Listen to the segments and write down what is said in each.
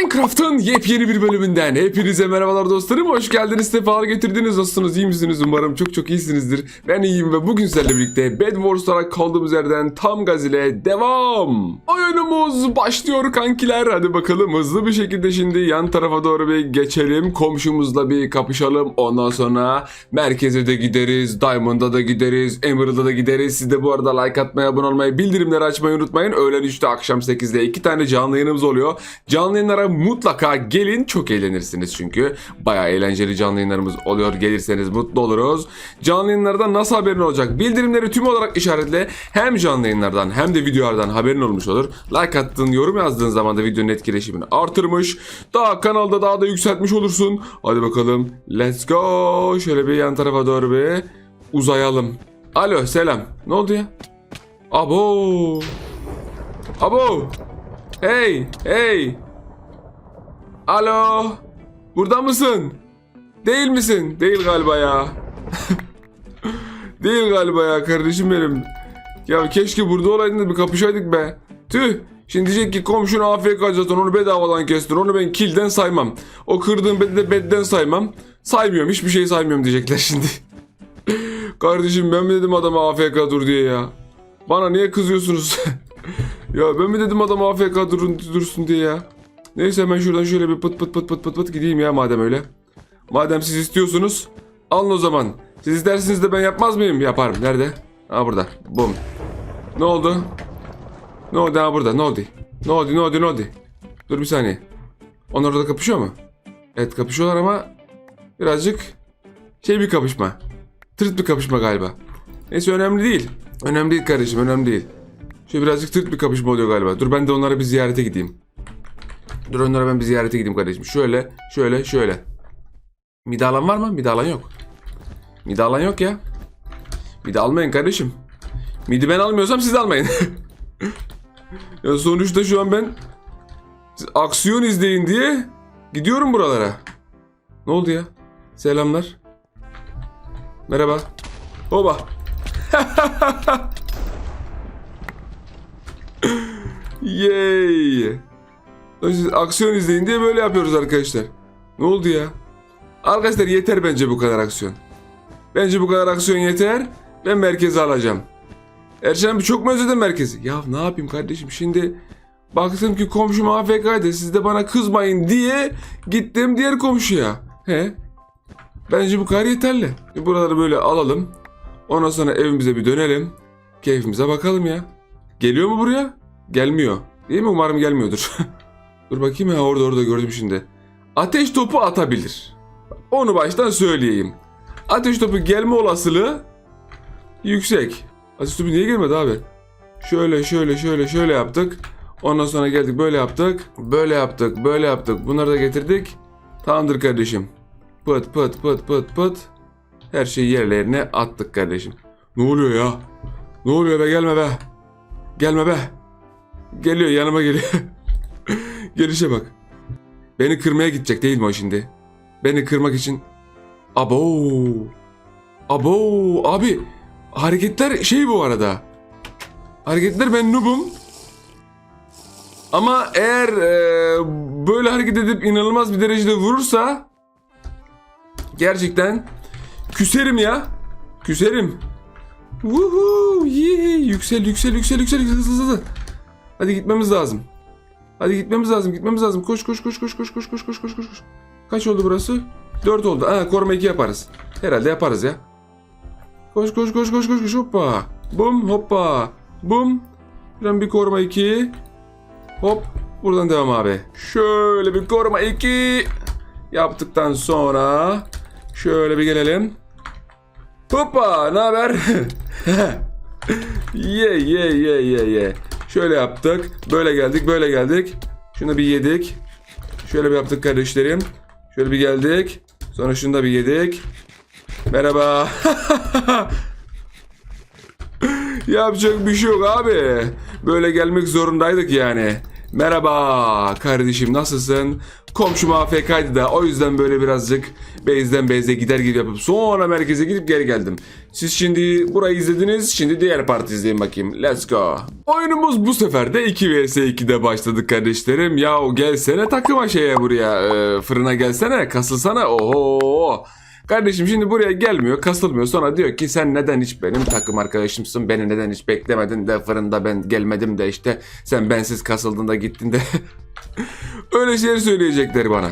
Minecraft'ın yepyeni bir bölümünden hepinize merhabalar dostlarım. Hoş geldiniz, sefalar getirdiniz. Nasılsınız, iyi misiniz? Umarım çok çok iyisinizdir. Ben iyiyim ve bugün sizlerle birlikte Bed Wars olarak kaldığımız yerden tam gaz ile devam. Oyunumuz başlıyor kankiler. Hadi bakalım hızlı bir şekilde şimdi yan tarafa doğru bir geçelim. Komşumuzla bir kapışalım. Ondan sonra merkeze de gideriz. Diamond'a da gideriz. Emerald'a da gideriz. Siz de bu arada like atmayı, abone olmayı, bildirimleri açmayı unutmayın. Öğlen 3'te akşam 8'de iki tane canlı yayınımız oluyor. Canlı yayınlara mutlaka gelin. Çok eğlenirsiniz çünkü. Bayağı eğlenceli canlı yayınlarımız oluyor. Gelirseniz mutlu oluruz. Canlı yayınlardan nasıl haberin olacak? Bildirimleri tüm olarak işaretle. Hem canlı yayınlardan hem de videolardan haberin olmuş olur. Like attığın, yorum yazdığın zaman da videonun etkileşimini artırmış. Daha kanalda daha da yükseltmiş olursun. Hadi bakalım. Let's go. Şöyle bir yan tarafa doğru bir uzayalım. Alo selam. Ne oldu ya? Abo. Abo. Hey, hey. Alo. Burada mısın? Değil misin? Değil galiba ya. Değil galiba ya kardeşim benim. Ya keşke burada olaydın da bir kapışaydık be. Tüh. Şimdi diyecek ki komşun AFK zaten onu bedavadan kestin. Onu ben killden saymam. O kırdığın bedi de bedden saymam. Saymıyorum. Hiçbir şey saymıyorum diyecekler şimdi. Kardeşim ben mi dedim adama AFK dur diye ya? Bana niye kızıyorsunuz? ya ben mi dedim adama AFK durun, dursun diye ya? Neyse hemen şuradan şöyle bir pıt pıt pıt pıt pıt pıt gideyim ya madem öyle. Madem siz istiyorsunuz alın o zaman. Siz isterseniz de ben yapmaz mıyım? Yaparım. Nerede? Ha burada. Bum. Ne oldu? Ne oldu ha burada? Ne oldu? Ne oldu? Ne oldu? Ne oldu? Dur bir saniye. Onlar orada kapışıyor mu? Evet kapışıyorlar ama birazcık şey bir kapışma. Tırt bir kapışma galiba. Neyse önemli değil. Önemli değil kardeşim önemli değil. Şöyle birazcık tırt bir kapışma oluyor galiba. Dur ben de onlara bir ziyarete gideyim. Dur onlara ben bir ziyarete gideyim kardeşim. Şöyle, şöyle, şöyle. Mide alan var mı? Mide alan yok. Mide alan yok ya. Mide almayın kardeşim. Midi ben almıyorsam siz almayın. ya sonuçta şu an ben aksiyon izleyin diye gidiyorum buralara. Ne oldu ya? Selamlar. Merhaba. Oba. Yay. Aksiyon izleyin diye böyle yapıyoruz arkadaşlar. Ne oldu ya? Arkadaşlar yeter bence bu kadar aksiyon. Bence bu kadar aksiyon yeter. Ben merkeze alacağım. Erşen bir çok mu özledin merkezi? Ya ne yapayım kardeşim şimdi baktım ki komşum AFK'ydı siz de bana kızmayın diye gittim diğer komşuya. He? Bence bu kadar yeterli. Buraları böyle alalım. Ondan sonra evimize bir dönelim. Keyfimize bakalım ya. Geliyor mu buraya? Gelmiyor. Değil mi? Umarım gelmiyordur. Dur bakayım ha orada orada gördüm şimdi. Ateş topu atabilir. Onu baştan söyleyeyim. Ateş topu gelme olasılığı yüksek. Ateş topu niye gelmedi abi? Şöyle şöyle şöyle şöyle yaptık. Ondan sonra geldik böyle yaptık. Böyle yaptık böyle yaptık. Bunları da getirdik. Tamamdır kardeşim. Pıt pıt pıt pıt pıt. Her şeyi yerlerine attık kardeşim. Ne oluyor ya? Ne oluyor be gelme be. Gelme be. Geliyor yanıma geliyor. Gelişe bak. Beni kırmaya gidecek değil mi o şimdi? Beni kırmak için. Abo. Abo. Abi hareketler şey bu arada. Hareketler ben noobum. Ama eğer e, böyle hareket edip inanılmaz bir derecede vurursa gerçekten küserim ya. Küserim. Yeah! Yüksel, yüksel, yüksel, yüksel, yüksel, hızlı, hızlı. Hadi gitmemiz lazım. Hadi gitmemiz lazım, gitmemiz lazım. Koş, koş, koş, koş, koş, koş, koş, koş, koş, koş. Kaç oldu burası? 4 oldu. Ha, koruma 2 yaparız. Herhalde yaparız ya. Koş, koş, koş, koş, koş, koş. Hoppa. Bum, hoppa. Bum. Buradan bir koruma 2. Hop. Buradan devam abi. Şöyle bir koruma 2. Yaptıktan sonra şöyle bir gelelim. Hoppa, ne haber? ye ye ye ye ye. Şöyle yaptık. Böyle geldik, böyle geldik. Şunu bir yedik. Şöyle bir yaptık kardeşlerim. Şöyle bir geldik. Sonra şunu da bir yedik. Merhaba. Yapacak bir şey yok abi. Böyle gelmek zorundaydık yani. Merhaba kardeşim nasılsın? Komşum AFK'ydı da o yüzden böyle birazcık base'den base'e gider gibi yapıp sonra merkeze gidip geri geldim. Siz şimdi burayı izlediniz şimdi diğer parti izleyin bakayım. Let's go. Oyunumuz bu sefer de 2 vs 2'de başladık kardeşlerim. Yahu gelsene takıma şeye buraya e, fırına gelsene kasılsana. Oho. Kardeşim şimdi buraya gelmiyor, kasılmıyor. Sonra diyor ki sen neden hiç benim takım arkadaşımsın? Beni neden hiç beklemedin de fırında ben gelmedim de işte sen bensiz kasıldın da gittin de. Öyle şeyler söyleyecekler bana.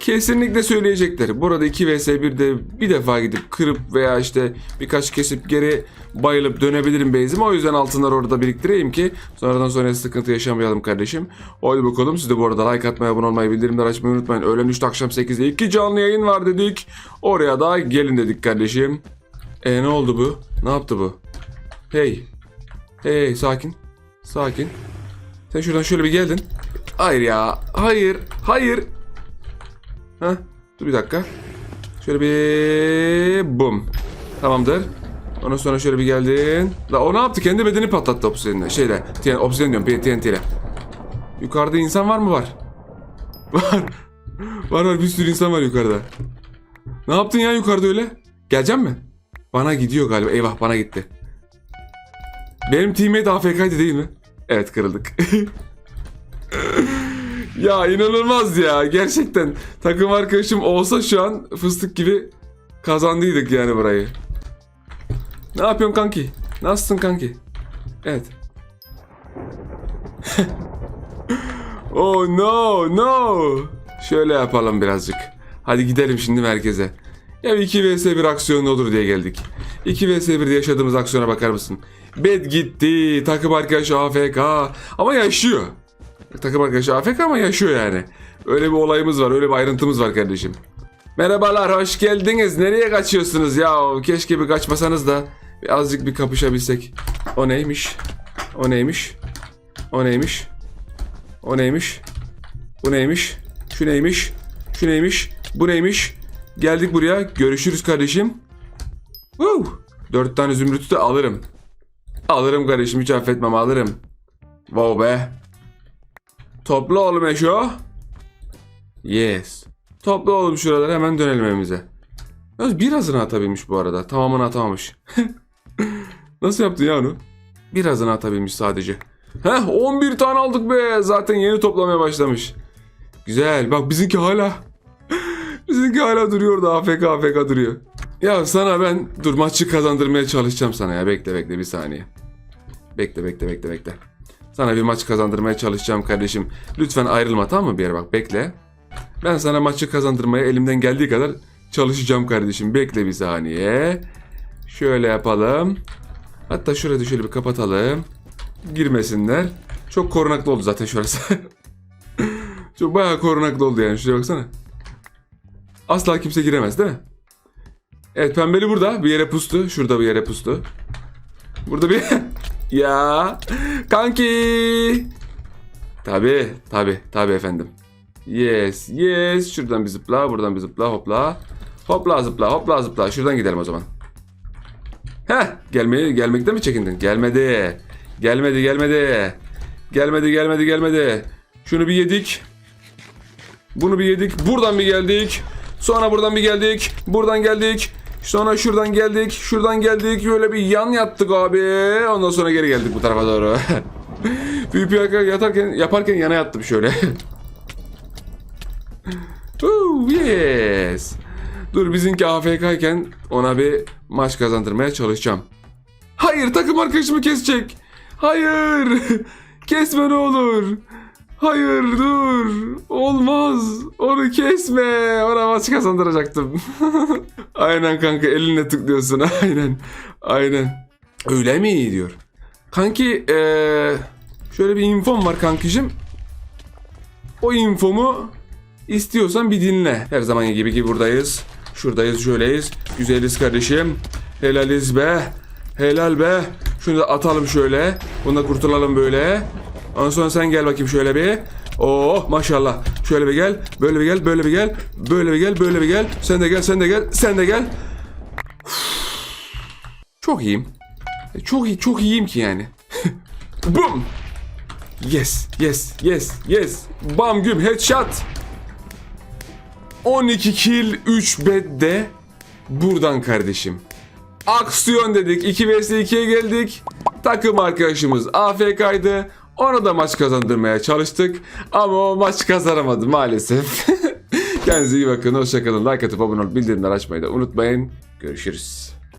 Kesinlikle söyleyecekler. Burada 2 vs 1'de bir defa gidip kırıp veya işte birkaç kesip geri bayılıp dönebilirim base'ime. O yüzden altınları orada biriktireyim ki sonradan sonra sıkıntı yaşamayalım kardeşim. Haydi bakalım siz de bu arada like atmayı, abone olmayı, bildirimleri açmayı unutmayın. Öğlen 3'te akşam 8'de 2 canlı yayın var dedik. Oraya da gelin dedik kardeşim. E ne oldu bu? Ne yaptı bu? Hey. Hey sakin. Sakin. Sen şuradan şöyle bir geldin. Hayır ya. Hayır. Hayır. Heh. Dur bir dakika. Şöyle bir bum. Tamamdır. Ondan sonra şöyle bir geldin. La o ne yaptı? Kendi bedeni patlattı obsidianle. Şeyle. Obsidian diyorum. TNT ile. Yukarıda insan var mı? Var. Var. Var var bir sürü insan var yukarıda. Ne yaptın ya yukarıda öyle? Gelecek mi? Bana gidiyor galiba. Eyvah bana gitti. Benim teammate AFK'ydı değil mi? Evet kırıldık. ya inanılmaz ya. Gerçekten takım arkadaşım olsa şu an fıstık gibi kazandıydık yani burayı. Ne yapıyorsun kanki? Nasılsın kanki? Evet. oh no no. Şöyle yapalım birazcık. Hadi gidelim şimdi merkeze. Ya 2 vs 1 aksiyon olur diye geldik. 2 vs 1'de yaşadığımız aksiyona bakar mısın? Bed gitti, takım arkadaşı AFK ama yaşıyor. Takım arkadaşı AFK ama yaşıyor yani. Öyle bir olayımız var, öyle bir ayrıntımız var kardeşim. Merhabalar, hoş geldiniz. Nereye kaçıyorsunuz ya? Keşke bir kaçmasanız da bir azıcık bir kapışabilsek. O neymiş? O neymiş? O neymiş? O neymiş? Bu neymiş? Şu neymiş? Şu neymiş? Bu neymiş? Geldik buraya. Görüşürüz kardeşim. Woo! Dört tane zümrütü de alırım. Alırım kardeşim hiç affetmem alırım. Wow be. Topla oğlum Eşo. Yes. Topla oğlum şuraları hemen dönelim evimize. Yalnız birazını atabilmiş bu arada. Tamamını atamamış. Nasıl yaptın ya onu? Birazını atabilmiş sadece. Heh 11 tane aldık be. Zaten yeni toplamaya başlamış. Güzel. Bak bizimki hala. bizimki hala duruyor da AFK AFK duruyor. Ya sana ben dur maçı kazandırmaya çalışacağım sana ya. Bekle bekle bir saniye. Bekle bekle bekle bekle. Sana bir maç kazandırmaya çalışacağım kardeşim. Lütfen ayrılma tamam mı bir yere bak bekle. Ben sana maçı kazandırmaya elimden geldiği kadar çalışacağım kardeşim. Bekle bir saniye. Şöyle yapalım. Hatta şurayı şöyle bir kapatalım. Girmesinler. Çok korunaklı oldu zaten şurası. Çok bayağı korunaklı oldu yani. Şuraya baksana. Asla kimse giremez değil mi? Evet pembeli burada. Bir yere pustu. Şurada bir yere pustu. Burada bir... ya kanki. Tabi tabi tabi efendim. Yes yes. Şuradan bir zıpla. Buradan bir zıpla. Hopla. Hopla zıpla. Hopla zıpla. Şuradan gidelim o zaman. Heh. Gelmeyi, gelmekten mi çekindin? Gelmedi. Gelmedi gelmedi. Gelmedi gelmedi gelmedi. Şunu bir yedik. Bunu bir yedik. Buradan bir geldik. Sonra buradan bir geldik. Buradan geldik. Sonra şuradan geldik. Şuradan geldik. Böyle bir yan yattık abi. Ondan sonra geri geldik bu tarafa doğru. PvP yatarken, yaparken yana yattım şöyle. Ooh, yes. Dur bizimki AFK iken ona bir maç kazandırmaya çalışacağım. Hayır takım arkadaşımı kesecek. Hayır. Kesme ne olur. Hayır dur. Olmaz. Onu kesme. Ona maç kazandıracaktım. Aynen kanka elinle tıklıyorsun. Aynen. Aynen. Öyle mi diyor. Kanki eee, şöyle bir infom var kankicim. O infomu istiyorsan bir dinle. Her zaman gibi ki buradayız. Şuradayız şöyleyiz. Güzeliz kardeşim. Helaliz be. Helal be. Şunu da atalım şöyle. Bunu da kurtulalım böyle. Ondan sonra sen gel bakayım şöyle bir. Oh maşallah. Şöyle bir gel. Böyle bir gel. Böyle bir gel. Böyle bir gel. Böyle bir gel. Sen de gel. Sen de gel. Sen de gel. Çok iyiyim. Çok iyi. Çok iyiyim ki yani. Bum. Yes, yes, yes, yes. Bam güm headshot. 12 kill 3 bed de buradan kardeşim. Aksiyon dedik. 2 vs 2'ye geldik. Takım arkadaşımız AFK'ydı. Ona da maç kazandırmaya çalıştık. Ama o maç kazanamadı maalesef. Kendinize iyi bakın. Hoşçakalın. Like atıp abone olup bildirimler açmayı da unutmayın. Görüşürüz.